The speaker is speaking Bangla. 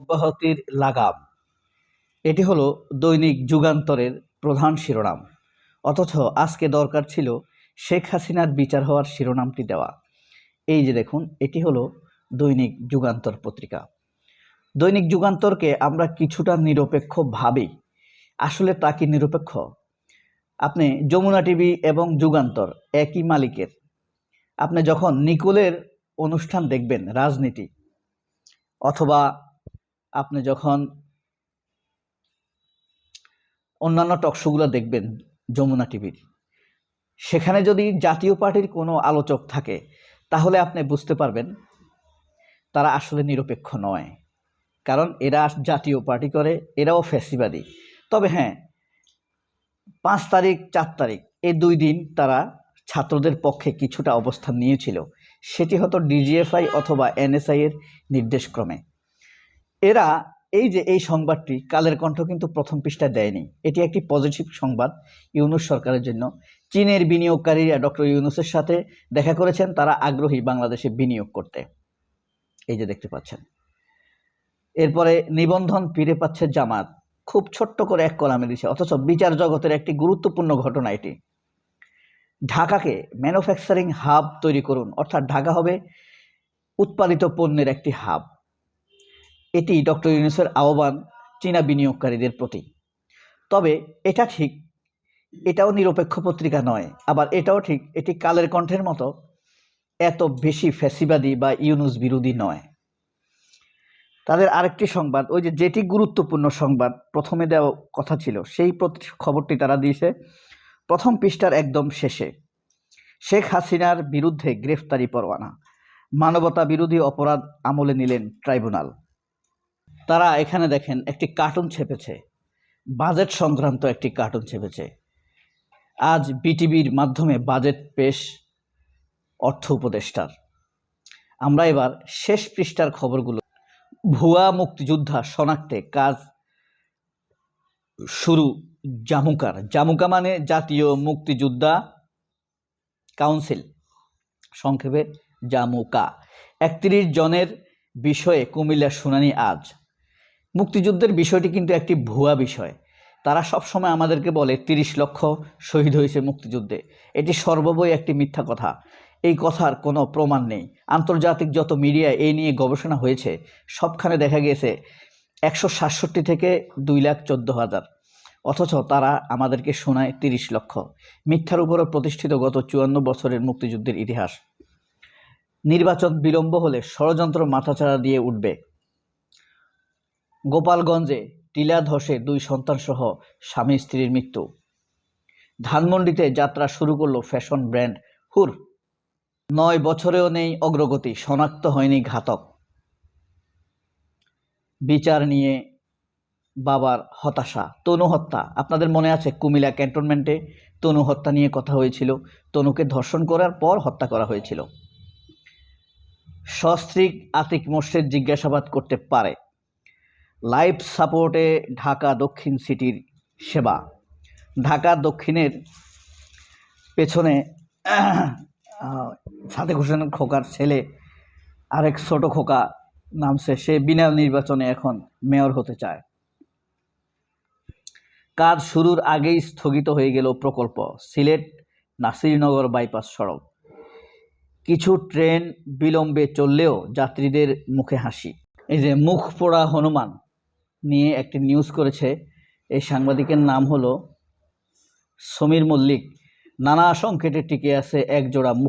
অব্যাহতির লাগাম। এটি হলো দৈনিক যুগান্তরের প্রধান শিরোনাম। অথচ আজকে দরকার ছিল শেখ হাসিনার বিচার হওয়ার শিরোনামটি দেওয়া। এই যে দেখুন, এটি হলো দৈনিক যুগান্তর পত্রিকা। দৈনিক যুগান্তরকে আমরা কিছুটা নিরপেক্ষ ভাবি। আসলে তা কি নিরপেক্ষ? আপনি যমুনা টিভি এবং যুগান্তর একই মালিকের। আপনি যখন নিকুলের অনুষ্ঠান দেখবেন, রাজনীতি, অথবা আপনি যখন অন্যান্য টকশোগুলো দেখবেন, যমুনা টিভির সেখানে যদি জাতীয় পার্টির কোনো আলোচক থাকে, তাহলে আপনি বুঝতে পারবেন তারা আসলে নিরপেক্ষ নয়। কারণ এরা জাতীয় পার্টি করে, এরাও ফ্যাসিবাদী। তবে হ্যাঁ পাঁচ তারিখ, চার তারিখ, এই দুই দিন তারা ছাত্রদের পক্ষে কিছুটা অবস্থান নিয়েছিল। সেটি হয়তো ডিজিএফআই অথবা এনএসআই এর নির্দেশক্রমে। এরা এই যে এই সংবাদটি কালের কণ্ঠ কিন্তু প্রথম পৃষ্ঠায় দেয়নি। এটি একটি পজিটিভ সংবাদ ইউনুস সরকারের জন্য। চীনের বিনিয়োগকারীরা ডক্টর ইউনুসের সাথে দেখা করেছেন, তারা আগ্রহী বাংলাদেশে বিনিয়োগ করতে। এই যে দেখতে পাচ্ছেন। এরপরে নিবন্ধন ফিরে পাচ্ছে জামাত। খুব ছোট্ট করে এক কলামে দিছে অথচ বিচার জগতের একটি গুরুত্বপূর্ণ ঘটনা এটি। ঢাকাকে ম্যানুফ্যাকচারিং হাব তৈরি করুন, অর্থাৎ ঢাকা হবে উৎপাদিত পণ্যের একটি হাব এটি ডক্টর ইউনুসের আহ্বান চীনা বিনিয়োগকারীদের প্রতি। তবে এটা ঠিক, এটাও নিরপেক্ষ পত্রিকা নয়, আবার এটাও ঠিক, এটি কালের কণ্ঠের মতো এত বেশি ফ্যাসিবাদী বা ইউনুস বিরোধী নয়। তাদের আরেকটি সংবাদ, ওই যে যেটি গুরুত্বপূর্ণ সংবাদ, প্রথমে দেওয়া কথা ছিল, সেই খবরটি তারা দিয়েছে, প্রথম পৃষ্ঠার একদম শেষে। শেখ হাসিনার বিরুদ্ধে গ্রেফতারি পরোয়ানা, মানবতা বিরোধী অপরাধ আমলে নিলেন ট্রাইব্যুনাল। তারা এখানে দেখেন একটি কার্টুন ছেপেছে। বাজেট সংক্রান্ত একটি কার্টুন ছেপেছে। আজ বিটিভির মাধ্যমে বাজেট পেশ অর্থ উপদেষ্টার। আমরা এবার শেষ পৃষ্ঠার খবরগুলো ভুয়া মুক্তিযোদ্ধা শনাক্তে কাজ শুরু জামুকার। জামুকা মানে জাতীয় মুক্তিযোদ্ধা কাউন্সিল। সংক্ষেপে, জামুকা। একত্রিশ জনের বিষয়ে কুমিল্লার শুনানি আজ। মুক্তিযুদ্ধের বিষয়টি কিন্তু একটি ভুয়া বিষয়। তারা সবসময় আমাদেরকে বলে, তিরিশ লক্ষ শহীদ হয়েছে মুক্তিযুদ্ধে। এটি সর্ববই একটি মিথ্যা কথা। এই কথার কোনো প্রমাণ নেই। আন্তর্জাতিক যত মিডিয়া এই নিয়ে গবেষণা হয়েছে, সবখানে দেখা গিয়েছে একশো সাতষট্টি থেকে দুই লাখ চোদ্দ হাজার। অথচ তারা আমাদেরকে শোনায় তিরিশ লক্ষ। মিথ্যার উপরও প্রতিষ্ঠিত গত চুয়ান্ন বছরের মুক্তিযুদ্ধের ইতিহাস। নির্বাচন বিলম্ব হলে ষড়যন্ত্র মাথাচাড়া দিয়ে উঠবে। গোপালগঞ্জে টিলা ধসে দুই সন্তানসহ স্বামী স্ত্রীর মৃত্যু। ধানমন্ডিতে যাত্রা শুরু করল ফ্যাশন ব্র্যান্ড হুর। নয় বছরেও নেই অগ্রগতি, শনাক্ত হয়নি ঘাতক। বিচার নিয়ে বাবার হতাশা, তনু হত্যা। আপনাদের মনে আছে কুমিল্লা ক্যান্টনমেন্টে তনু হত্যা নিয়ে কথা হয়েছিল? তনুকে ধর্ষণ করার পর হত্যা করা হয়েছিল। সস্ত্রীক আতিক মোর্শেদ জিজ্ঞাসাবাদ করতে পারে। লাইফ সাপোর্টে ঢাকা দক্ষিণ সিটির সেবা। ঢাকা দক্ষিণের পেছনে সাদেক হোসেন খোকার ছেলে আরেক ছোট খোকা নামছে সে বিনা নির্বাচনে এখন মেয়র হতে চায়। কাজ শুরুর আগেই স্থগিত হয়ে গেল প্রকল্প, সিলেট নাসিরনগর বাইপাস সড়ক। কিছু ট্রেন বিলম্বে চললেও যাত্রীদের মুখে হাসি। এই যে মুখ পোড়া হনুমান নিয়ে একটি নিউজ করেছে। এই সাংবাদিকের নাম হলো সমীর মল্লিক। নানা সংকেটে টিকে আছে একজোড়া মুখ